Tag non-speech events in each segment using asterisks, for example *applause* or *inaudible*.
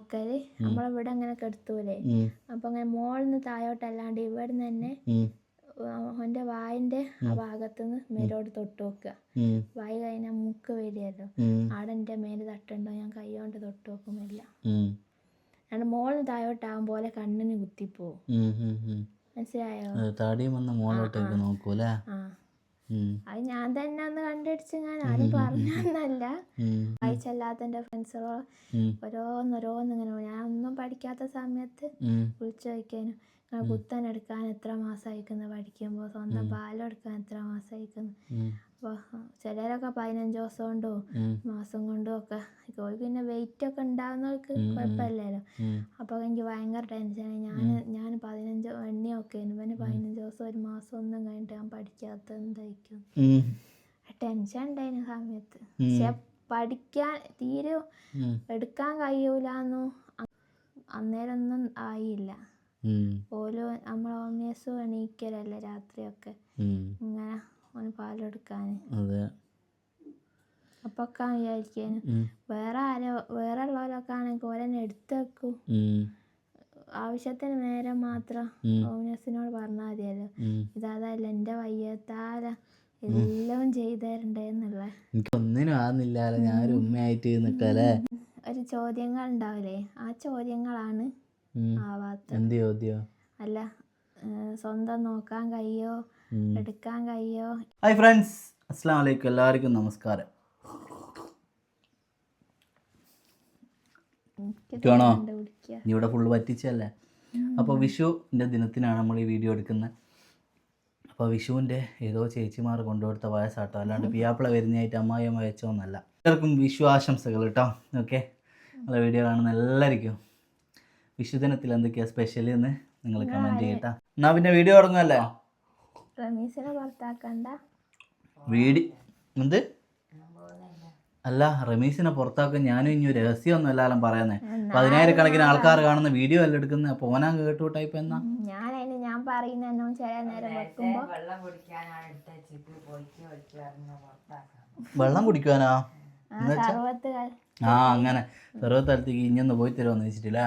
നോക്കൽ. നമ്മളിവിടെ അങ്ങനെ കെടുത്തൂലേ. അപ്പൊ അങ്ങനെ മോളിന്ന് താഴോട്ടല്ലാണ്ട് ഇവിടുന്ന് തന്നെ ഓന്റെ വായിന്റെ ആ ഭാഗത്തുനിന്ന് മേലോട്ട് തൊട്ട് നോക്കുക. വായി കഴിഞ്ഞാൽ മൂക്ക് വരികയല്ലോ. ആടെ എന്റെ മേൽ തട്ടുണ്ടോ? ഞാൻ കൈ കൊണ്ട് തൊട്ട് നോക്കുമില്ല ഞാൻ മോളിന് താഴോട്ടാകും പോലെ കണ്ണിന് കുത്തിപ്പോവും. മനസ്സിലായോ? താടിയും വന്ന് മോളോട്ടേക്ക് നോക്കൂലേ അത് ഞാൻ തന്നെ അന്ന് കണ്ടുപിടിച്ച് ഞാൻ ആരും പറഞ്ഞല്ല വായിച്ചല്ലാത്ത എന്റെ ഫ്രണ്ട്സുകളോ ഓരോന്നോരോന്നിങ്ങനെ ഓരോന്നോരോന്ന് ഇങ്ങനെ ഞാൻ ഒന്നും പഠിക്കാത്ത സമയത്ത് വിളിച്ചു ചോദിക്കാനും കുത്തൻ എടുക്കാൻ എത്ര മാസം അയക്കുന്നത് പഠിക്കുമ്പോൾ സ്വന്തം പാലം എടുക്കാൻ എത്ര മാസം അയക്കുന്നു ഉം, അപ്പോൾ ചിലരൊക്കെ പതിനഞ്ച് ദിവസം കൊണ്ടോ മാസം കൊണ്ടോ ഒക്കെ പിന്നെ വെയിറ്റ് ഒക്കെ ഉണ്ടാകുന്നവർക്ക് കുഴപ്പമില്ലല്ലോ. അപ്പൊ അപ്പോൾ എനിക്ക് ഭയങ്കര ടെൻഷനായി ഞാൻ ഞാൻ പതിനഞ്ച് എണ്ണിയൊക്കെ പിന്നെ പതിനഞ്ച് ദിവസം ഒരു മാസം ഒന്നും കഴിഞ്ഞിട്ട് ഞാൻ പഠിക്കാത്ത എന്തായിരിക്കും? ടെൻഷൻ ഉണ്ടായിരുന്നു സമയത്ത്. പക്ഷെ പഠിക്കാൻ തീരെ എടുക്കാൻ കഴിയൂലെന്നു? അന്നേരം ഒന്നും ആയില്ല. ഓരോ നമ്മൾ ഓമേഴ്സും എണീക്കലല്ലേ രാത്രിയൊക്കെ. ഇങ്ങനെ ഓന് പാലെടുക്കാൻ അതെ. അപ്പോൾ ഒക്കെ വിചാരിക്കാന് വേറെ ആരോ വേറെ ഉള്ളവരൊക്കെ ആണെങ്കിൽ ഓരെന്നെ എടുത്തു വെക്കും. ആവശ്യത്തിന് നേരം മാത്രം ഉം. ഓമേഴ്സിനോട് പറഞ്ഞാൽ മതിയല്ലോ. ഉം. എന്റെ വയ്യത്താല എല്ലാം ചെയ്തു തരണ്ടേന്നുള്ള എനിക്ക് ഒന്നിനും ആകുന്നില്ല ഞാനൊരു ഉമ്മയായിട്ട് നിൽക്കല്ലേ ഒരു ചോദ്യങ്ങൾ ഉണ്ടാവില്ലേ? ആ ചോദ്യങ്ങളാണ്. ആവാത്ത അല്ല സ്വന്തം നോക്കാൻ കഴിയോ? എടുക്കാൻ കഴിയോ? ഹായ് ഫ്രണ്ട്സ് അസ്സാം വലൈക്കും എല്ലാവർക്കും നമസ്കാരം. നീ ഇവിടെ ഫുള്ള് പറ്റിച്ചല്ലേ അപ്പോൾ വിഷുവിന്റെ ദിനത്തിനാണ് നമ്മൾ ഈ വീഡിയോ എടുക്കുന്നത്. അപ്പോൾ വിഷുവിന്റെ ഏതോ ചേച്ചിമാർ കൊണ്ടുകൊടുത്ത വയസ്സാട്ടോ അല്ലാണ്ട് പിയാപ്പിള വരുന്നതായിട്ട് അമ്മായിയമ്മ വെച്ചോന്നല്ല. എല്ലാവർക്കും വിഷു ആശംസകൾ കേട്ടോ ഓക്കെ? നല്ല വീഡിയോ കാണുന്ന എല്ലാവർക്കും വിഷു എന്തൊക്കെയാ എന്തൊക്കെയാണ് സ്പെഷ്യൽ എന്ന് നിങ്ങൾ കമന്റ് ചെയ്യട്ടാ. എന്നാ പിന്നെ വീഡിയോ തുടങ്ങുമല്ലേ റമീസിനെ പുറത്താക്കണ്ട. വീടി എന്ത്? അല്ല റമീസിനെ പുറത്താക്കാൻ ഞാനും ഇനി ഒരു രഹസ്യമൊന്നും എല്ലാവരും പറയുന്നേ. പതിനായിരക്കണക്കിന് ആൾക്കാർ കാണുന്ന വീഡിയോ അല്ല എടുക്കുന്ന. അപ്പൊ ഓനാ കേട്ടു ടൈപ്പ് എന്നാ? ഞാൻ അതിന് ഞാൻ പറയുന്ന എന്നോ ചില നേരം വെക്കുമ്പോ വെള്ളം കുടിക്കുവാനാ? ആ അങ്ങനെ. സർവസ്ഥലത്തേക്ക് ഇഞ്ഞൊന്ന് പോയി തരുമോന്ന് വെച്ചിട്ടില്ല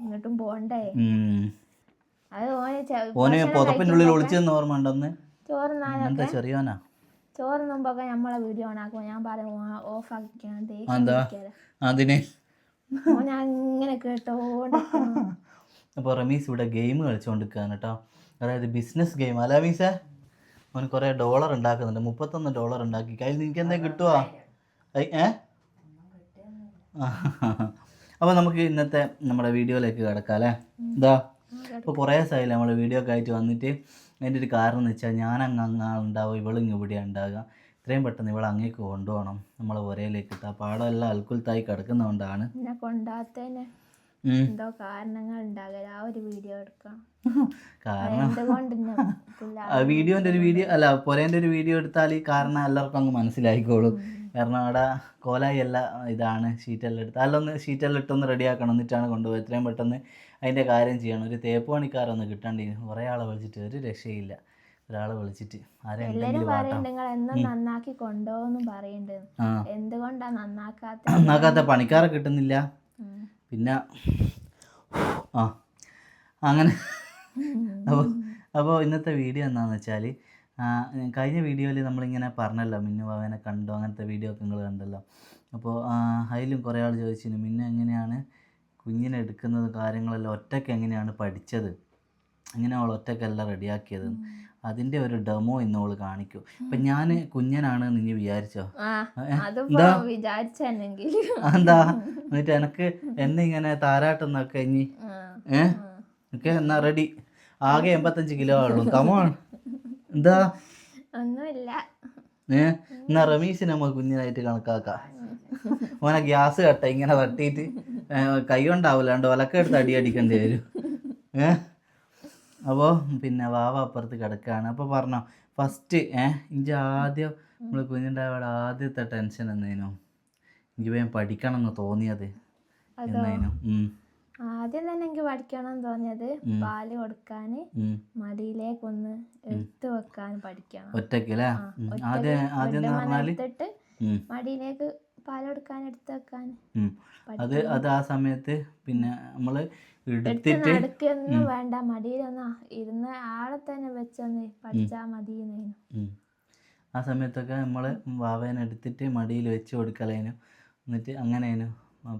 എന്നിട്ടും പോണ്ടേ. അത് ഓനെ ഓന് ഉള്ളിൽ ഒളിച്ചെന്ന് ഓർമ്മ ഉണ്ടെന്ന് ചോറ് നാലൊക്കെ എന്താ ചെറിയോനാ? ചോറ് മുമ്പൊക്കെ നമ്മളെ വീഡിയോ ഓണാക്കുമ്പോ ഞാൻ പറയും ഓഫ്? പിടിക്കാതെ. അതിന്? അങ്ങനെ കേട്ടോണ്ട് അപ്പോൾ റമീസ് ഇവിടെ ഗെയിം കളിച്ചുകൊണ്ടിരിക്കുകയാണ് കേട്ടോ. അതായത് ബിസിനസ് ഗെയിം അല്ല മീസേ അവന് കുറേ ഡോളർ ഉണ്ടാക്കുന്നുണ്ട്. മുപ്പത്തൊന്ന് ഡോളർ ഉണ്ടാക്കി. കയ്യിൽ നിനക്ക് എന്താ കിട്ടുവാ? ഏ? അപ്പോൾ നമുക്ക് ഇന്നത്തെ നമ്മുടെ വീഡിയോയിലേക്ക് കിടക്കാം അല്ലേ? ഇതാ ഇപ്പോൾ കുറേ ദിവസമായില്ല നമ്മൾ വീഡിയോ ഒക്കെ ആയിട്ട് വന്നിട്ട്. അതിന്റെ ഒരു കാരണം എന്ന് വെച്ചാൽ ഞാൻ അങ്ങ് അങ്ങ് ഉണ്ടാവും ഇവളിങ്ങ് ഇവിടെയാണ് ഉണ്ടാകുക ഇത്രയും പെട്ടെന്ന് ഇവളെ അങ്ങേക്ക് കൊണ്ടുപോകണം. നമ്മളെ ഒരേലേക്ക് ആ പാടം എല്ലാം അൽക്കുലത്തായി കിടക്കുന്നതുകൊണ്ടാണ്. എന്തോ കാരണങ്ങൾ ആ ഒരു വീഡിയോ എടുക്കാം. കാരണം വീഡിയോന്റെ ഒരു വീഡിയോ അല്ല പൊരേന്റെ ഒരു വീഡിയോ എടുത്താൽ ഈ കാരണം എല്ലാവർക്കും അങ്ങ് മനസ്സിലായിക്കോളും. കാരണം അവിടെ കോലായി അല്ല ഇതാണ് ഷീറ്റെല്ലാം എടുത്ത് അതിലൊന്ന് ഷീറ്റെല്ലാം ഇട്ടൊന്ന് റെഡിയാക്കണം. എന്നിട്ടാണ് കൊണ്ടുപോയത്. എത്രയും പെട്ടെന്ന് അതിന്റെ കാര്യം ചെയ്യണം. ഒരു തേപ്പ് പണിക്കാരൊന്ന് കിട്ടണ്ടിരുന്നു കുറേ ആളെ വിളിച്ചിട്ട് ഒരു രക്ഷയില്ല. ഒരാളെ വിളിച്ചിട്ട്. നന്നാക്കി എന്തുകൊണ്ടാ നന്നാക്കാത്ത നന്നാക്കാത്ത പണിക്കാരെ കിട്ടുന്നില്ല. പിന്നെ ആ അങ്ങനെ. അപ്പോൾ അപ്പോൾ ഇന്നത്തെ വീഡിയോ എന്താണെന്ന് വെച്ചാൽ കഴിഞ്ഞ വീഡിയോയിൽ നമ്മളിങ്ങനെ പറഞ്ഞല്ലോ മിന്നു ബാബേനെ കണ്ടു? അങ്ങനത്തെ വീഡിയോ ഒക്കെ നിങ്ങൾ കണ്ടല്ലോ. അപ്പോൾ അതിലും കുറേ ആൾ ചോദിച്ചിരുന്നു മിന്നു എങ്ങനെയാണ് കുഞ്ഞിനെ എടുക്കുന്നത്? കാര്യങ്ങളെല്ലാം ഒറ്റയ്ക്ക് എങ്ങനെയാണ് പഠിച്ചത്? അങ്ങനെ അവൾ ഒറ്റയ്ക്കെല്ലാം റെഡിയാക്കിയത്? അതിന്റെ ഒരു ഡെമോ ഇന്ന് അവൾ കാണിക്കും. അപ്പൊ ഞാൻ കുഞ്ഞനാണ് നീ വിചാരിച്ചോ? എന്താ? എന്നിട്ട് എനിക്ക് എന്നെ ഇങ്ങനെ താരാട്ടുന്നൊക്കെ ഇനി ഏ? ഓക്കെ എന്നാ റെഡി ആകെ എൺപത്തഞ്ച് കിലോ ഉള്ളൂ കമോൺ *laughs* എന്താ? ഒന്നുമില്ല. ഏ? എന്നാ റമീസിനെ നമ്മൾ കുഞ്ഞിനായിട്ട് കണക്കാക്കാം. ഓനെ ഗ്യാസ് കട്ട ഇങ്ങനെ തട്ടിയിട്ട് കൈ കൊണ്ടാവില്ല ഒലക്ക എടുത്ത് അടി അടിക്കേണ്ടി വരും. ഏ? അപ്പോൾ പിന്നെ വാവ അപ്പുറത്ത് കിടക്കുകയാണ് അപ്പോൾ പറഞ്ഞോ ഫസ്റ്റ് ഏ? ഇഞ്ചി ആദ്യം നമ്മൾ കുഞ്ഞിന്റെ ആദ്യത്തെ ടെൻഷൻ എന്നേനു? എനിക്ക് വേഗം പഠിക്കണം എന്ന് തോന്നിയത് എന്നേനു. ആദ്യം തന്നെ എനിക്ക് പഠിക്കണം എന്ന് തോന്നിയത് പാൽ കൊടുക്കാന് മടിയിലേക്ക് ഒന്ന് എടുത്തു വെക്കാൻ പഠിക്കണം. ഒറ്റയ്ക്ക്. ആദ്യം ആദ്യം എടുത്തിട്ട് മടിയിലേക്ക് മടിയിലേക്ക് കൊടുക്കാൻ എടുത്ത് വെക്കാൻ അത് അത് ആ സമയത്ത് പിന്നെ നമ്മൾ എടുത്ത് എടുത്തിട്ട് നടക്കൊന്നും വേണ്ട. മടിയിലൊന്ന് ഇരുന്ന് ആളെ തന്നെ വെച്ചൊന്ന് പഠിച്ചാ മതി ആ സമയത്തൊക്കെ നമ്മൾ വാവേനെടുത്തിട്ട് മടിയിൽ വെച്ച് കൊടുക്കലേനു. എന്നിട്ട് അങ്ങനെയേനു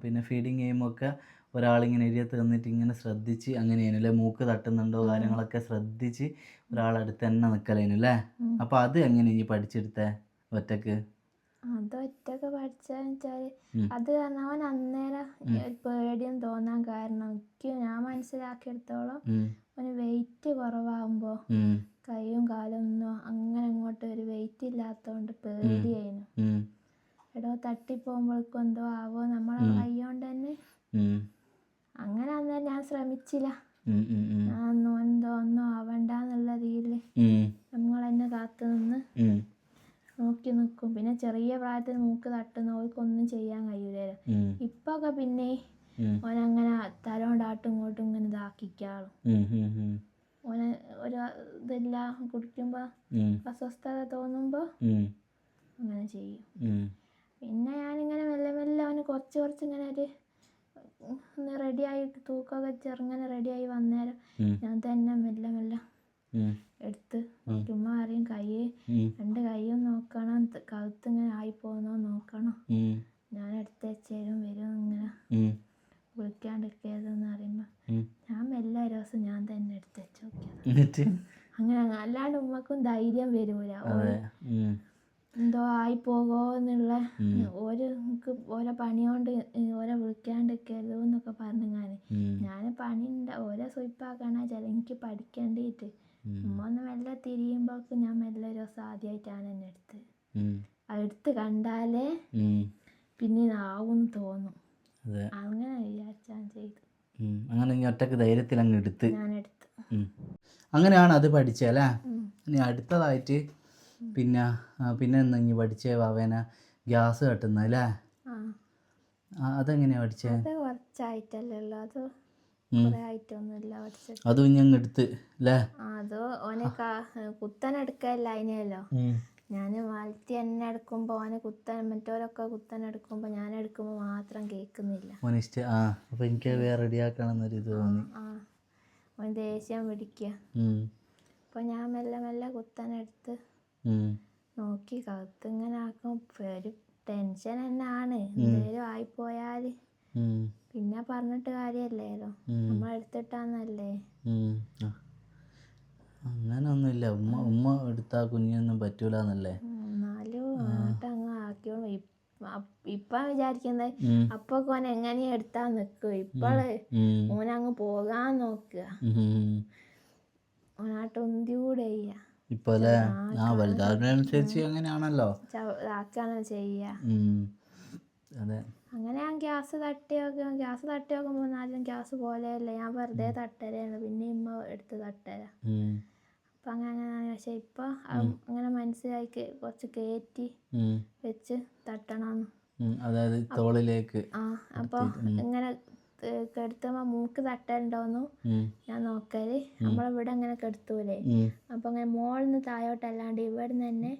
പിന്നെ ഫീഡിങ് ചെയ്യുമ്പോഴൊക്കെ ഒരാളിങ്ങനെ എരിയത്ത് നിന്നിട്ട് ഇങ്ങനെ ശ്രദ്ധിച്ച് അങ്ങനെ അല്ലേ? മൂക്ക് തട്ടുന്നുണ്ടോ കാര്യങ്ങളൊക്കെ ശ്രദ്ധിച്ച് ഒരാളടുത്ത് തന്നെ നിൽക്കലേനു അല്ലേ? അപ്പൊ അത് എങ്ങനെ ഇനി പഠിച്ചെടുത്തേ ഒറ്റയ്ക്ക്? അത് ഒറ്റയ്ക്ക് പഠിച്ചാന്ന് വെച്ചാൽ ഉം. അത് കാരണം അവൻ അന്നേരം പേടിയും തോന്നാൻ കാരണം എനിക്ക് ഞാൻ മനസ്സിലാക്കിയെടുത്തോളം. അവന് വെയിറ്റ് കുറവാകുമ്പോ കൈയും കാലും ഒന്നും അങ്ങനെ അങ്ങോട്ട് ഒരു വെയിറ്റ് ഇല്ലാത്തതുകൊണ്ട് പേടിയായിരുന്നു. എടോ തട്ടിപ്പോകുമ്പോഴേക്കും എന്തോ ആവോ നമ്മളെ കൈ കൊണ്ട് തന്നെ. അങ്ങനെ അന്നേരം ഞാൻ ശ്രമിച്ചില്ല. ഞാൻ ഒന്നും എന്തോ ഒന്നും രീതിയിൽ നമ്മൾ കാത്തു നിന്ന്. നോക്കി നിൽക്കും പിന്നെ ചെറിയ പ്രായത്തിൽ മൂക്ക് തട്ടുന്ന ഓർക്കൊന്നും ചെയ്യാൻ കഴിയൂലല്ലോ ഉം. ഇപ്പൊ ഒക്കെ പിന്നെ. ഓനങ്ങനെ തലോണ്ടാട്ടും ഇങ്ങോട്ടും ഇങ്ങനെ ഇതാക്കിക്കാളും. ഓന് ഒരു ഇതില്ല കുടിക്കുമ്പോ. അസ്വസ്ഥത തോന്നുമ്പോ. അങ്ങനെ ചെയ്യും. പിന്നെ ഞാനിങ്ങനെ മെല്ലെ മെല്ലെ അവന് കുറച്ച് കുറച്ച് ഇങ്ങനെ ഒരു ഒന്ന് റെഡിയായിട്ട് തൂക്കമൊക്കെ ചെറുങ്ങനെ റെഡിയായി വന്നേരം. ഞാൻ തന്നെ മെല്ലെ മെല്ലെ. എടുത്ത് ചുമ്മാ അറിയും കൈ. രണ്ട് കൈയും നോക്കണം കഴുത്ത് ഇങ്ങനെ ആയി പോകുന്നോ നോക്കണം ഞാൻ എടുത്ത് വെച്ചേരും വരും ഇങ്ങനെ വിളിക്കാൻ വിളിക്കാണ്ടിരിക്കരുതെന്ന് പറയുമ്പോൾ ഉം. ഞാൻ എല്ലാ ദിവസം ഞാൻ തന്നെ എടുത്ത് വെച്ചു നോക്കിയത് അങ്ങനെ അല്ലാണ്ട് ഉമ്മക്കും ധൈര്യം വരൂല. എന്തോ ആയി പോകോ എന്നുള്ള ഓരോ എനിക്ക് ഓരോ പണി കൊണ്ട് ഓരോ വിളിക്കാണ്ടിരിക്കരുത് എന്നൊക്കെ പറഞ്ഞു ഞാൻ പണി ഉണ്ട് ഓരോ സ്വയ്പാക്കണ ചില എനിക്ക് പഠിക്കേണ്ടിയിട്ട്. ഉമ്മ ഒന്ന് മെല്ലെ തിരിയുമ്പോക്ക് ഞാൻ മെല്ലെ ഒരു ദിവസം ആദ്യമായിട്ടാണ് എന്നെ എടുത്ത്. എടുത്ത് കണ്ടാലേ പിന്നെ ആവും തോന്നും. അങ്ങനെ വിചാരിച്ചാൽ ചെയ്തു. അങ്ങനെ നീ ഒറ്റയ്ക്ക് ധൈര്യത്തിൽ അങ്ങ് എടുത്ത് അങ്ങനെയാണ് അത് പഠിച്ചല്ലേ. ഇനി അടുത്തതായിട്ട് പിന്നെ പിന്നെ എന്താ ഇനി പഠിച്ചേ വാവേന? ഗ്യാസ് കട്ടുന്ന അല്ലേ? അതെങ്ങനെയാ പഠിച്ചേ? അത് അത് ഞങ്ങൾ എടുത്ത് അല്ലേ? ആ, അത് ഓനെ കുത്തൻ എടുക്കല്ല അതിനെയല്ലോ ഞാൻ എന്നെ എടുക്കുമ്പോൾ ഓനെ കുത്തൻ മറ്റവരൊക്കെ കുത്തൻ എടുക്കുമ്പോൾ ഞാൻ എടുക്കുമ്പോൾ മാത്രം കേൾക്കുന്നില്ല. ആ അപ്പോൾ എനിക്ക് വേറെ ഇത് തോന്നി. ഓൻ ദേഷ്യം പിടിക്കുക അപ്പൊ അപ്പോൾ ഞാൻ മെല്ലെ മെല്ലെ കുത്തൻ എടുത്ത് ഉം. നോക്കി കഴുത്ത് ഇങ്ങനെ ആക്കും ഒരു ടെൻഷൻ തന്നെയാണ് എന്തേലും ആയിപ്പോയാൽ ഉം. പിന്നെ പറഞ്ഞിട്ട് കാര്യമല്ലല്ലോ. നമ്മൾ എടുത്തിട്ടാന്നല്ലേ. ഉം. ആ. അങ്ങനൊന്നുമില്ല. ഉമ്മ ഉമ്മ എടുത്താ കുഞ്ഞൊന്നും പറ്റൂല എന്നല്ലേ ഉം, എന്നാലും അങ്ങോട്ട് അങ്ങ് ആക്കിയോളൂ. ഇപ്പം വിചാരിക്കുന്നത് അപ്പൊ ഓൻ എങ്ങനെയാ എടുത്താ നിൽക്കും ഇപ്പൾ. ഓനങ്ങ് പോകാൻ നോക്കുക. ഓനാട്ടൊന്തിയൂടെ ഓനാട്ട് ഉന്തി കൂടെ ചെയ്യ ഇപ്പൊ അല്ലേ ആ വലുതാവുന്നതിനനുസരിച്ച് അങ്ങനെയാണല്ലോ. ഇതാക്കാണ് ചെയ്യുക. അതെ. അങ്ങനെ ഞാൻ ഗ്യാസ് തട്ടി നോക്കും ഗ്യാസ് തട്ടി നോക്കുമ്പോൾ ആദ്യം ഗ്യാസ് പോലെയല്ല. ഞാൻ വെറുതെ തട്ടലാണ്. പിന്നെ ഇമ്മ എടുത്ത് തട്ടല. അപ്പം അങ്ങനെ അങ്ങനെ പക്ഷെ ഇപ്പൊ അങ്ങനെ മനസ്സിലാക്കി കുറച്ച് കയറ്റി വെച്ച് തട്ടണമെന്ന് അതായത് തോളിലേക്ക് ആ അപ്പോൾ ഇങ്ങനെ കെടുത്തുമ്പോൾ മൂക്ക് തട്ടലുണ്ടോന്നു. ഞാൻ നോക്കൽ. നമ്മളിവിടെ അങ്ങനെ കെടുത്തൂലേ. അപ്പൊ അങ്ങനെ മോളിൽ നിന്ന് താഴോട്ടല്ലാണ്ട് ഇവിടെ നിന്ന് തന്നെ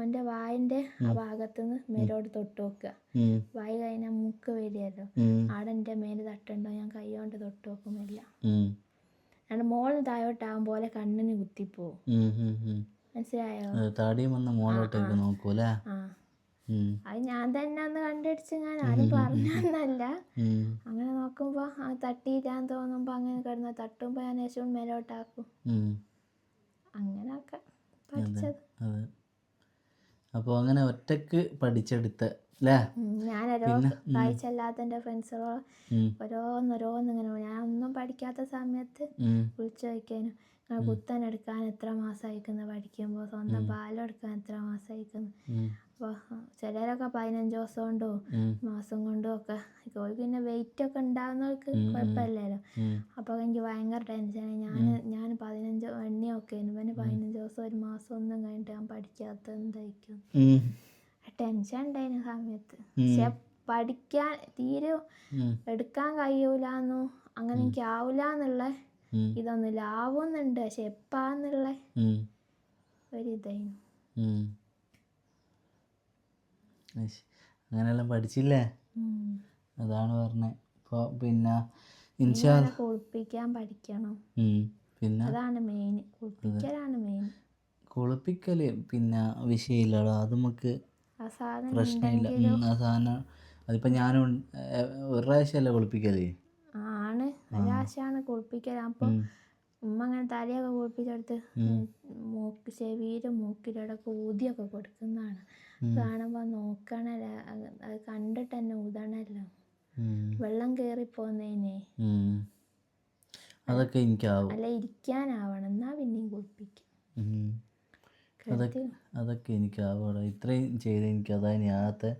ഓന്റെ വായിന്റെ ആ ഭാഗത്തുനിന്ന് മേലോട്ട് തൊട്ട് നോക്കുക. വായി കഴിഞ്ഞാൽ മൂക്ക് വരികയല്ലോ. ആടെ എന്റെ മേൽ തട്ടുണ്ടോ? ഞാൻ കൈ കൊണ്ട് തൊട്ട് നോക്കുന്നില്ല. ഞാൻ മോളിൽ താഴോട്ടാകും പോലെ കണ്ണിന് കുത്തിപ്പോവും. മനസ്സിലായോ? താടിയും വന്ന് മോളോട്ടേക്ക് നോക്കൂലേ. അത് ഞാൻ തന്നെ അന്ന് കണ്ടുപിടിച്ച് ഞാൻ ആരും പറഞ്ഞല്ല അങ്ങനെ നോക്കുമ്പോ ആ തട്ടിയില്ലാന്ന് തോന്നുമ്പോ അങ്ങനെ കിടന്ന് തട്ടുമ്പോ ഞാൻ യേശുവും മേലോട്ടാക്കും. അങ്ങനെയൊക്കെ പഠിച്ചത്. അപ്പോൾ അങ്ങനെ ഒറ്റയ്ക്ക് പഠിച്ചെടുത്ത ഞാനൊരു വായിച്ചല്ലാത്ത എന്റെ ഫ്രണ്ട്സോ എന്റെ ഫ്രണ്ട്സുകളോ ഉം. ഓരോന്നോരോന്ന് ഇങ്ങനെ ഞാൻ ഒന്നും പഠിക്കാത്ത സമയത്ത്. വിളിച്ചു ചോദിക്കാനും കുത്തനെടുക്കാൻ കുത്തൻ എടുക്കാൻ എത്ര മാസം അയക്കുന്നു പഠിക്കുമ്പോൾ സ്വന്തം പാലെടുക്കാൻ എത്ര മാസം അയക്കുന്നു. അപ്പോൾ ചിലരൊക്കെ പതിനഞ്ച് ദിവസം കൊണ്ടോ മാസം കൊണ്ടോ ഒക്കെ. പിന്നെ വെയിറ്റ് ഒക്കെ ഉണ്ടാകുന്നവർക്ക് കുഴപ്പമില്ലല്ലോ. അപ്പൊ അപ്പോൾ എനിക്ക് ഭയങ്കര ടെൻഷനായി ഞാൻ ഞാൻ പതിനഞ്ച് എണ്ണയൊക്കെ പിന്നെ പതിനഞ്ച് ദിവസം ഒരു മാസം ഒന്നും കഴിഞ്ഞിട്ട് ഞാൻ പഠിക്കാത്ത എന്തായിരിക്കും. ടെൻഷൻ ഉണ്ടായിരുന്നു സമയത്ത്. പക്ഷെ പഠിക്കാൻ തീരെ എടുക്കാൻ കഴിയൂലെന്നോ അങ്ങനെ എനിക്ക് ആവൂല എന്നുള്ള. ഇതൊന്നുമില്ല. ആവുന്നുണ്ട്. പക്ഷെ എപ്പാന്നുള്ള ഉം. അങ്ങനെയെല്ലാം പഠിച്ചില്ലേ? അതാണ് പറഞ്ഞത് ഇപ്പോൾ പിന്നെ ഇൻഷാ കുളിപ്പിക്കാൻ പഠിക്കണം. പിന്നെ അതാണ് മെയിൻ കുളിപ്പിക്കലാണ് മെയിൻ കുളിപ്പിക്കൽ പിന്നെ വിഷയമില്ലടാ. അത് നമുക്ക് പ്രശ്നമില്ല. ആ സാധനം അതിപ്പോൾ ഞാനും ഒരു പ്രാവശ്യമല്ല കുളിപ്പിക്കൽ? ആണ്. ഒരാശാണ് കുളിപ്പിക്കൽ അപ്പം ഉം. ഉമ്മ അങ്ങനെ തലയൊക്കെ കുളിപ്പിച്ചെടുത്ത് മൂക്ക് ചെവിയിലും മൂക്കിലൊക്കെ ഊതിയൊക്കെ കൊടുക്കുന്നതാണ്. കാണുമ്പോൾ നോക്കണല്ലോ? അത് കണ്ടിട്ട് തന്നെ ഊതണല്ലോ. വെള്ളം കേറി പോന്നേനെ. അതൊക്കെ എനിക്കാവും. അല്ല ഇരിക്കാനാവണം. എന്നാ പിന്നെയും കുളിപ്പിക്കും. അതൊക്കെ എനിക്കാവൂടാ ഇത്രയും ചെയ്ത് എനിക്ക് അതാണ് ഞാത്തെ.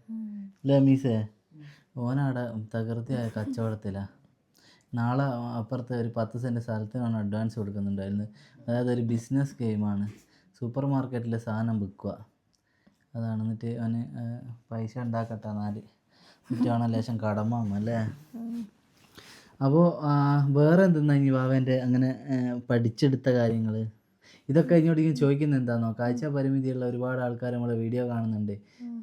അല്ലേ മീസേ? ഓനവിടെ തകൃതിയായ കച്ചവടത്തിലാ. നാളെ അപ്പുറത്തെ ഒരു പത്ത് സെന്റ് സ്ഥലത്തിനാണ് അഡ്വാൻസ് കൊടുക്കുന്നുണ്ടായിരുന്നു. അതായത് ഒരു ബിസിനസ് ഗെയിമാണ് സൂപ്പർ മാർക്കറ്റിലെ സാധനം വിൽക്കുക അതാണ് എന്നിട്ട് അവന് പൈസ ഉണ്ടാക്കട്ടെ നാല് എന്നിട്ടാണ് ലേശം കടമ അല്ലേ. അപ്പോൾ വേറെ എന്തെന്നാ ഇനി വാവേന്റെ അങ്ങനെ പഠിച്ചെടുത്ത കാര്യങ്ങൾ ഇതൊക്കെ ഇങ്ങോട്ട് ഇങ്ങനെ ചോദിക്കുന്നത് എന്താണെന്നോ കാഴ്ച പരിമിതിയുള്ള ഒരുപാട് ആൾക്കാർ നമ്മളെ വീഡിയോ കാണുന്നുണ്ട്.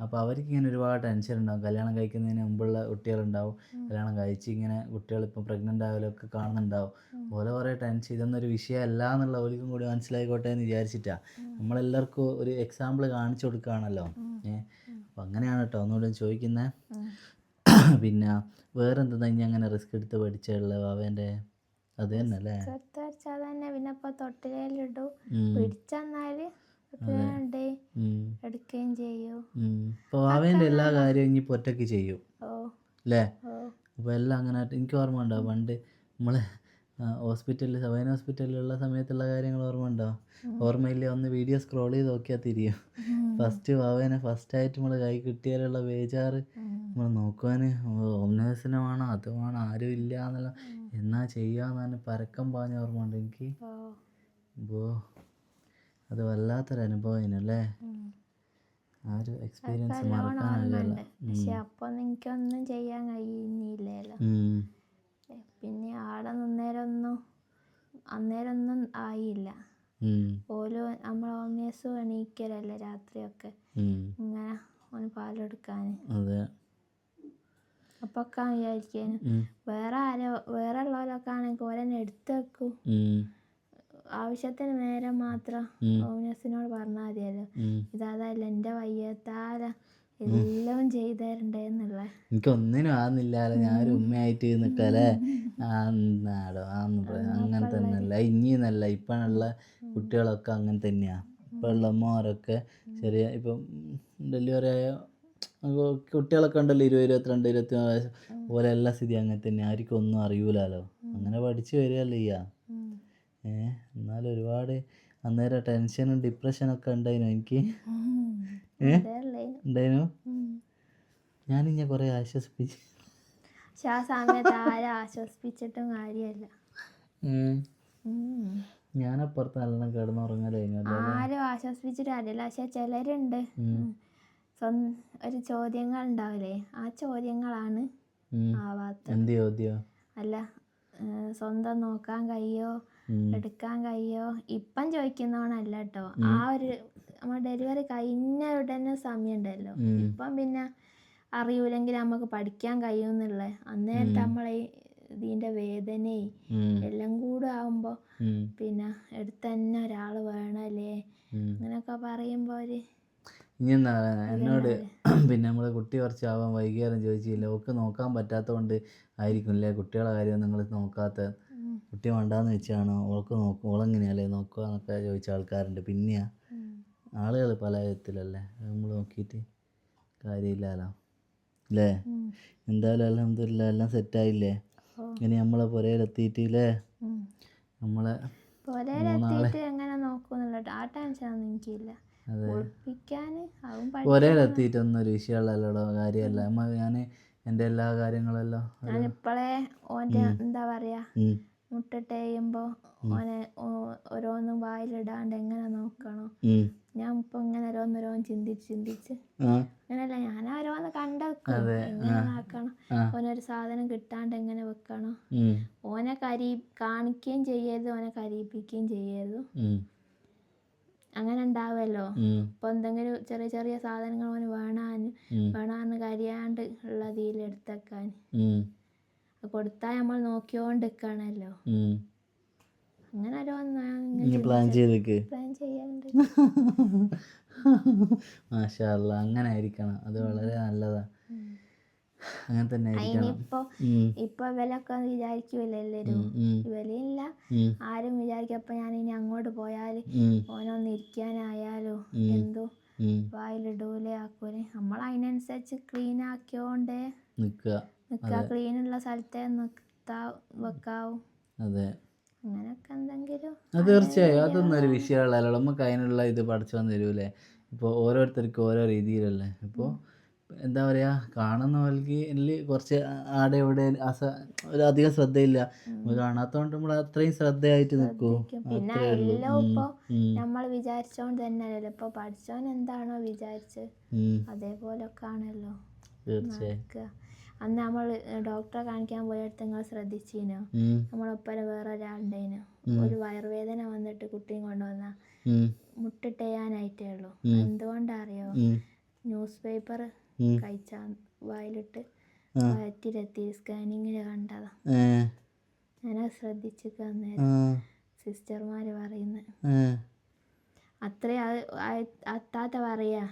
അപ്പോൾ അവർക്ക് ഇങ്ങനെ ഒരുപാട് ടെൻഷൻ ഉണ്ടാവും. കല്യാണം കഴിക്കുന്നതിന് മുമ്പുള്ള കുട്ടികളുണ്ടാവും. കല്യാണം കഴിച്ച് ഇങ്ങനെ കുട്ടികൾ ഇപ്പം പ്രഗ്നന്റ് ആയാലൊക്കെ കാണുന്നുണ്ടാവും ഓരോ കുറേ ടെൻഷൻ ഇതൊന്നും ഒരു വിഷയമല്ല എന്നുള്ള ഒരിക്കലും കൂടി മനസ്സിലായിക്കോട്ടെ എന്ന് വിചാരിച്ചിട്ടാ. നമ്മളെല്ലാവർക്കും ഒരു എക്സാമ്പിൾ കാണിച്ചു കൊടുക്കുകയാണല്ലോ ഏഹ് അപ്പം അങ്ങനെയാണ് കേട്ടോ ഒന്നുകൂടി ചോദിക്കുന്നത് പിന്നെ വേറെന്താ ഇനി അങ്ങനെ റിസ്ക് എടുത്ത് പഠിച്ചുള്ള വാവേന്റെ അത് തന്നെ അല്ലേ? ചെറുത്ത് വെച്ചാൽ തന്നെ പിന്നെ ഇപ്പൊ തൊട്ടിലേലിടും. പിടിച്ചെന്നാൽ എടുക്കുകയും ചെയ്യും. എല്ലാ കാര്യവും ഇനി ഒറ്റയ്ക്ക് ചെയ്യും. ഓ. അല്ലേ അപ്പൊ എല്ലാം അങ്ങനെ എനിക്ക് ഓർമ്മ ഉണ്ടോ? പണ്ട് നമ്മൾ ഹോസ്പിറ്റലിൽ സവൈൻ ഹോസ്പിറ്റലിലുള്ള സമയത്തുള്ള കാര്യങ്ങൾ ഓർമ്മ ഉണ്ടോ? ഓർമ്മയില്ല? ഒന്ന് വീഡിയോ സ്ക്രോൾ ചെയ്ത് നോക്കിയാൽ തിരിയും. ഫസ്റ്റ് വാവേനെ ഫസ്റ്റായിട്ട് നമ്മൾ കൈ കിട്ടിയാലുള്ള ബേജാറ്. നമ്മൾ നോക്കുവാൻ ഓംനേഴ്സിനെ വേണം അത് വേണം ആരും ഇല്ല എന്നുള്ള എന്നാ ചെയ്യാന്ന് പറഞ്ഞ് പരക്കം പാഞ്ഞ ഓർമ്മ ഉണ്ട് എനിക്ക്? അപ്പോൾ അത് വല്ലാത്തൊരു അനുഭവം അല്ലേ ഉം. ആ ഒരു എക്സ്പീരിയൻസ് മറക്കാനാകില്ല പക്ഷെ അപ്പൊ എനിക്കൊന്നും ചെയ്യാൻ കഴിയുന്നില്ലല്ലോ. പിന്നെ ആടെ നിന്നേരൊന്നും അന്നേരൊന്നും ആയില്ല. ഓൽ നമ്മൾ ഓമേസും എണീക്കലല്ലേ രാത്രിയൊക്കെ? ഇങ്ങനെ ഓന് പാലെടുക്കാൻ അതെ. അപ്പൊ ഒക്കെ വിചാരിക്കാനും. വേറെ ആരോ വേറെ ഉള്ളവരൊക്കെ ആണെങ്കിൽ ഓരെന്നെ എടുത്ത് വെക്കും. ആവശ്യത്തിന് നേരം മാത്രം. ഓമിനസിനോട് പറഞ്ഞാൽ മതിയല്ലോ. ഇതാതല്ല എന്റെ വയ്യത്താല എല്ലാം ചെയ്തു തരണ്ടേ എന്നുള്ള എനിക്കൊന്നിനും ഞാൻ ഞാനൊരു ഉമ്മയായിട്ട് നിൽക്കല്ലേ ആടോ ആന്ന് പറയാം അങ്ങനെ തന്നെയല്ല. ഇനിയെന്നല്ല ഉള്ള കുട്ടികളൊക്കെ അങ്ങനെ തന്നെയാ. ഇപ്പൊ ഉള്ള അമ്മമാരൊക്കെ ചെറിയ ഇപ്പം ഡെലിവറി ആയ കുട്ടികളൊക്കെ ഉണ്ടല്ലോ ഇരുപത് ഇരുപത്തിരണ്ട് ഇരുപത്തിനാല് വയസ്സ്. പോലെ എല്ലാ സ്ഥിതി അങ്ങനെ തന്നെ. ആർക്കും ഒന്നും അറിയൂലല്ലോ അങ്ങനെ പഠിച്ചു വരികയല്ലേ ചെയ്യാ. ഏഹ് എന്നാലും ഒരുപാട് അന്നേരം ടെൻഷനും ഡിപ്രഷനൊക്കെ ഉണ്ടായിരുന്നു എനിക്ക്? ഏഹ് ഉണ്ടായിരുന്നു ഞാൻ ഞാനിങ്ങനെ കുറേ ആശ്വസിപ്പിച്ച്. പക്ഷെ ആ സമയത്ത് ആരും ആശ്വസിപ്പിച്ചിട്ടും കാര്യമല്ല. ഞാനപ്പുറത്ത് നല്ലോണം കിടന്നുറങ്ങലായിരുന്നു ആരും ആശ്വസിപ്പിച്ചിട്ട് കാര്യമില്ല. പക്ഷെ ചിലരുണ്ട്. ഒരു ചോദ്യങ്ങൾ ഉണ്ടാവില്ലേ ആ ചോദ്യങ്ങളാണ് ആവാത്തത്. അല്ല സ്വന്തം നോക്കാൻ കഴിയോ? എടുക്കാൻ കഴിയോ? ഇപ്പം ചോദിക്കുന്നോണല്ല കേട്ടോ ആ ഒരു നമ്മൾ ഡെലിവറി കഴിഞ്ഞ ഉടനെ സമയം ഉണ്ടല്ലോ ഇപ്പം പിന്നെ അറിയൂലെങ്കിൽ നമുക്ക് പഠിക്കാൻ കഴിയുമെന്നുള്ള അന്നേരത്തെ നമ്മളെ ഇതിന്റെ വേദനയും. എല്ലാം കൂടെ ആവുമ്പോ പിന്നെ എടുത്ത് തന്നെ ഒരാൾ വേണമല്ലേ പറയുമ്പോ അങ്ങനെയൊക്കെ പറയുമ്പോൾ ഒരു ഇനി എന്താ എന്നോട് *clears throat* പിന്നെ നമ്മളെ കുട്ടി കുറച്ചാവാൻ വൈകിയാലും ചോദിച്ചില്ല? ഓക്ക് നോക്കാൻ പറ്റാത്തതുകൊണ്ട് ആയിരിക്കും അല്ലേ കുട്ടികളെ കാര്യം നിങ്ങൾ നോക്കാത്ത? കുട്ടി വേണ്ടാന്ന് വെച്ചാണോ? ഓൾക്ക് നോക്കും ഓളെങ്ങനെയല്ലേ നോക്കുക എന്നൊക്കെ ചോദിച്ച ആൾക്കാരുണ്ട്. പിന്നെയാ. ആളുകൾ പല വിധത്തിലല്ലേ? നമ്മൾ നോക്കിയിട്ട് കാര്യമില്ലല്ലോ. അല്ലേ. എന്തായാലും അലഹമില്ല എല്ലാം സെറ്റായില്ലേ? ആയില്ലേ ഇനി നമ്മളെ പുരയിലെത്തിയിട്ടില്ലേ ഉം. നമ്മളെ പുരയിലെത്തിയിട്ട് എങ്ങനെ നോക്കുന്നുള്ള ആ ടെൻഷനൊന്നും എനിക്കില്ല. അതെ. എത്തിയിട്ടൊന്നും ഒരു വിഷയമുള്ളല്ലോ കാര്യമല്ല. ഞാൻ ഞാൻ എന്റെ എല്ലാ കാര്യങ്ങളെല്ലാം ഞാൻ ഇപ്പോഴേ ഓന്റെ എന്താ പറയാ മുട്ടട്ട കഴിയുമ്പോൾ ഓനെ ഓരോന്നും വായിലിടാണ്ട് എങ്ങനെ നോക്കണം. ഞാൻ ഇപ്പൊ ഇങ്ങനെ ഓരോന്നോരോന്ന് ചിന്തിച്ച് ചിന്തിച്ച് അങ്ങനല്ല ഞാൻ ഓരോന്ന് എങ്ങനെ ആക്കണം. ഓനൊരു സാധനം കിട്ടാണ്ട് എങ്ങനെ വെക്കണം. ഓനെ കരി കാണിക്കുകയും ചെയ്യരുത് ഓനെ കരീപിക്കുകയും ചെയ്യരുത്. അങ്ങനെ ഉണ്ടാവുമല്ലോ അപ്പൊ എന്തെങ്കിലും ചെറിയ ചെറിയ സാധനങ്ങൾ ഓന് വേണാൻ വേണാന്ന് കരിയാണ്ട് ഉള്ള ഇതിൽ എടുത്തേക്കാൻ. കൊടുത്താൽ നമ്മൾ നോക്കിയോണ്ടിരിക്കണല്ലോ. അങ്ങനെ ഓരോന്ന് ഇനി പ്ലാൻ ചെയ്തേക്ക് പ്ലാൻ ചെയ്യാറുണ്ട് *laughs* മാഷാല്ല അങ്ങനെ ആയിരിക്കണം. അത് വളരെ നല്ലതാ. അങ്ങനെ തന്നെ അതിനിപ്പോ ഇപ്പോ ഇപ്പൊ ഇവലൊക്കെ വിചാരിക്കുമല്ലോ എല്ലാരും? ഇവലില്ല ആരും വിചാരിക്കും അപ്പൊ ഞാൻ ഇനി അങ്ങോട്ട് പോയാൽ ഉം, ഓനൊന്ന് ഇരിക്കാനായാലോ. എന്തോ. വായിലിടൂലേ ആക്കൂലെ. നമ്മൾ അതിനനുസരിച്ച് ക്ലീൻ ആക്കിയോണ്ടേ നിക്കുക. നിൽക്കുക ക്ലീൻ ഉള്ള സ്ഥലത്തെ നിർത്താ വെക്കാവും. അതെ. അങ്ങനൊക്കെ എന്തെങ്കിലും അത് തീർച്ചയായും. അതൊന്നും ഒരു വിഷയമുള്ളല്ലോ നമുക്ക് അതിനുള്ള ഇത് പഠിച്ചു തരൂലേ. ഇപ്പോൾ ഓരോരുത്തർക്കും ഓരോ രീതിയിലല്ലേ. ഇപ്പോൾ എന്താ പറയുക കാണുന്ന പോലെ ഇതിൽ കുറച്ച് ആടെ ഇവിടെ അസ ഒരു അധികം ശ്രദ്ധയില്ല. കാണാത്തോണ്ട് നമ്മൾ അത്രയും ശ്രദ്ധയായിട്ട് നിൽക്കൂ പിന്നെ എല്ലാം ഇപ്പൊ നമ്മൾ വിചാരിച്ചോണ്ട് തന്നെയല്ലോ ഇപ്പൊ പഠിച്ചോൻ എന്താണോ വിചാരിച്ച് അതേപോലൊക്കെ ആണല്ലോ തീർച്ചയായും. അന്ന് നമ്മൾ ഡോക്ടറെ കാണിക്കാൻ പോയടുത്ത് നിങ്ങൾ ശ്രദ്ധിച്ചീനോ? നമ്മളൊപ്പം വേറെ ഒരാളുണ്ടേനു ഒരു വയറുവേദന വന്നിട്ട് കുട്ടിയും കൊണ്ടുവന്ന മുട്ടിട്ടേയാനായിട്ടേ ഉള്ളൂ. ഉം. എന്തുകൊണ്ടാ അറിയോ ന്യൂസ് പേപ്പർ. കഴിച്ചാ വായിലിട്ട്. വയറ്റിലെത്തി സ്കാനിങ്ങിൽ കണ്ടതാ. ഞാൻ ഞാനത് ശ്രദ്ധിച്ചിട്ട് അന്നേരം സിസ്റ്റർമാർ പറയുന്നത് അത്ര അത്താത്ത പറയാ.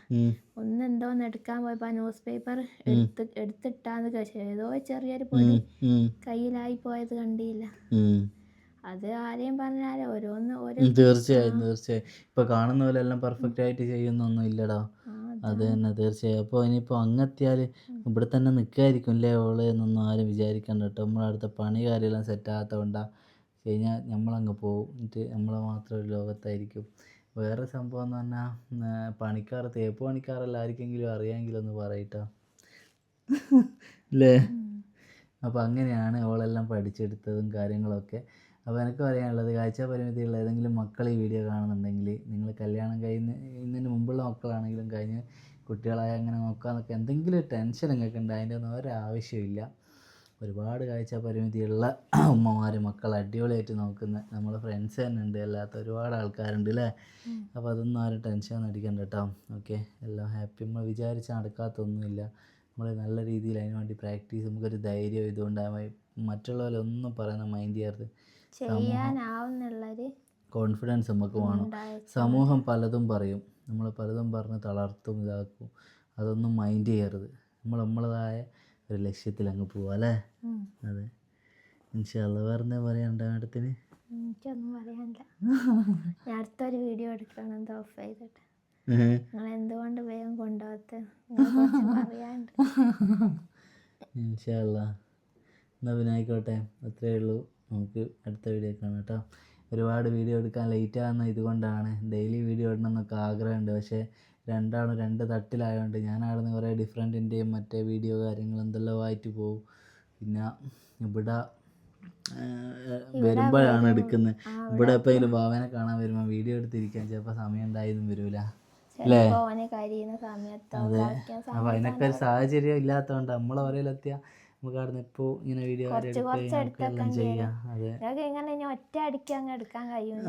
ഒന്നെന്തോന്ന് എടുക്കാൻ പോയപ്പോ ന്യൂസ് പേപ്പർ എടുത്ത് എടുത്തിട്ടാന്ന് കഴിച്ചു ഏതോ ചെറിയൊരു പൊടി കയ്യിലായി പോയത് കണ്ടില്ല. അത് ആരെയും പറഞ്ഞാലോ ഓരോന്ന് ഓരോ തീർച്ചയായും തീർച്ചയായും. ഇപ്പൊ കാണുന്ന പോലെ എല്ലാം പെർഫെക്റ്റ് ആയിട്ട് ചെയ്യുന്നൊന്നും ഇല്ലടാ. അത് തന്നെ തീർച്ചയായും. അപ്പോൾ ഇനിയിപ്പോൾ അങ്ങെത്തിയാൽ ഇവിടെ തന്നെ നിൽക്കായിരിക്കും അല്ലേ ഓൾ എന്നൊന്നും ആരും വിചാരിക്കണ്ട കേട്ടോ. നമ്മളെ അടുത്ത പണി കാര്യമെല്ലാം സെറ്റ് ആകാത്തതുകൊണ്ടാ കഴിഞ്ഞാൽ നമ്മളങ്ങ് പോകും എന്നിട്ട് നമ്മളെ മാത്രം ഒരു ലോകത്തായിരിക്കും. വേറെ സംഭവം എന്ന് പറഞ്ഞാൽ പണിക്കാർ തേപ്പ് പണിക്കാരല്ല ആർക്കെങ്കിലും അറിയാമെങ്കിലും ഒന്ന് പറയട്ടോ അല്ലേ അപ്പോൾ അങ്ങനെയാണ് അവളെല്ലാം പഠിച്ചെടുത്തതും കാര്യങ്ങളൊക്കെ. അപ്പോൾ എനിക്ക് പറയാനുള്ളത് കാഴ്ച പരിമിതിയുള്ള ഏതെങ്കിലും മക്കൾ ഈ വീഡിയോ കാണുന്നുണ്ടെങ്കിൽ നിങ്ങൾ കല്യാണം കഴിയുന്ന മുമ്പുള്ള മക്കളാണെങ്കിലും കഴിഞ്ഞ് കുട്ടികളായ അങ്ങനെ നോക്കാന്നൊക്കെ എന്തെങ്കിലും ഒരു ടെൻഷൻ നിങ്ങൾക്ക് ഉണ്ട് അതിന്റെ ഒന്നും ഒരാവശ്യമില്ല ഒരുപാട് കാഴ്ച പരിമിതിയുള്ള ഉമ്മമാർ മക്കൾ അടിപൊളിയായിട്ട് നോക്കുന്ന നമ്മളെ ഫ്രണ്ട്സ് തന്നെ ഉണ്ട് അല്ലാത്ത ഒരുപാട് ആൾക്കാരുണ്ട് അല്ലേ? അപ്പോൾ അതൊന്നും ആരും ടെൻഷൻ ഒന്നും അടിക്കണ്ട കേട്ടോ ഓക്കെ എല്ലാം ഹാപ്പി നമ്മൾ വിചാരിച്ച് നടക്കാത്തൊന്നുമില്ല. നമ്മൾ നല്ല രീതിയിൽ അതിന് വേണ്ടി പ്രാക്ടീസ് നമുക്കൊരു ധൈര്യം ഇതുകൊണ്ടായി മറ്റുള്ളവരൊന്നും പറയുന്ന മൈൻഡ് ചെയ്യരുത് ചെയ്യാനാവുന്നുള്ളൊരു കോൺഫിഡൻസ് നമുക്ക് വേണം. സമൂഹം പലതും പറയും. നമ്മൾ പലതും പറഞ്ഞ് തളർത്തും ഇതാക്കും. അതൊന്നും മൈൻഡ് ചെയ്യരുത്. നമ്മൾ നമ്മളതായ ഒരു ലക്ഷ്യത്തിൽ അങ്ങ് പോവാം അല്ലേ. അതെ. ഇൻഷാല്ല വേറെ എന്താ പറയണ്ട മാഡത്തിന്? എനിക്കൊന്നും പറയാനില്ല. ഞാൻ അടുത്തൊരു വീഡിയോ എടുക്കണം എന്താ ഓഫ് ചെയ്തിട്ട്. നിങ്ങൾ എന്തുകൊണ്ട് വേഗം കൊണ്ടുപോകത്ത്? പറയാണ്ട് ഇൻഷാല്ല എന്നാ പിന്നെ ആയിക്കോട്ടെ. അത്രയേ ഉള്ളൂ. നമുക്ക് അടുത്ത വീഡിയോ കാണാം കേട്ടോ. ഒരുപാട് വീഡിയോ എടുക്കാൻ ലേറ്റ് ആകുന്ന ഇതുകൊണ്ടാണ്. ഡെയിലി വീഡിയോ ഇടണം എന്നൊക്കെ ആഗ്രഹമുണ്ട്. പക്ഷേ രണ്ടാളും രണ്ട് തട്ടിലായതുകൊണ്ട് ഞാൻ അവിടെ നിന്ന് കുറേ ഡിഫറെന്റിന്റെയും മറ്റേ വീഡിയോ കാര്യങ്ങൾ എന്തെല്ലാം ആയിട്ട് പോകും പിന്നെ ഇവിടെ വരുമ്പോഴാണ് എടുക്കുന്നത്. ഇവിടെ എപ്പോഴെങ്കിലും ഭാവനെ കാണാൻ വരുമ്പോൾ വീഡിയോ എടുത്തിരിക്കാൻ ചിലപ്പോൾ സമയം ഉണ്ടായതും വരില്ല അല്ലേ? അപ്പോൾ അതിനൊക്കെ ഒരു സാഹചര്യം ഇല്ലാത്തതുകൊണ്ട് നമ്മളെ ഒരേലെത്തിയാൽ നമുക്ക് അവിടെ ഇപ്പോൾ ഇങ്ങനെ വീഡിയോ ഇങ്ങനെ ഇനി ഒറ്റ അടിക്ക് അങ്ങ് എടുക്കാൻ കഴിയും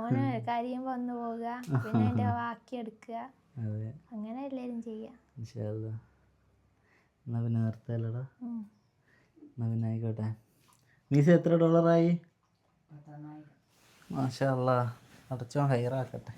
ഓന് കരിയുമ്പോ ഒന്ന് പോവുക പിന്നെ അതിന്റെ ബാക്കി എടുക്കുക. അതെ. അങ്ങനെ എല്ലാരും ചെയ്യാം. എന്നാൽ പിന്നെ നിർത്തല്ലടാ എന്നാ പിന്നെ ആയിക്കോട്ടെ. മീസ എത്ര ഡോളറായി മാഷാ അടച്ചോ ഹൈറാക്കട്ടെ.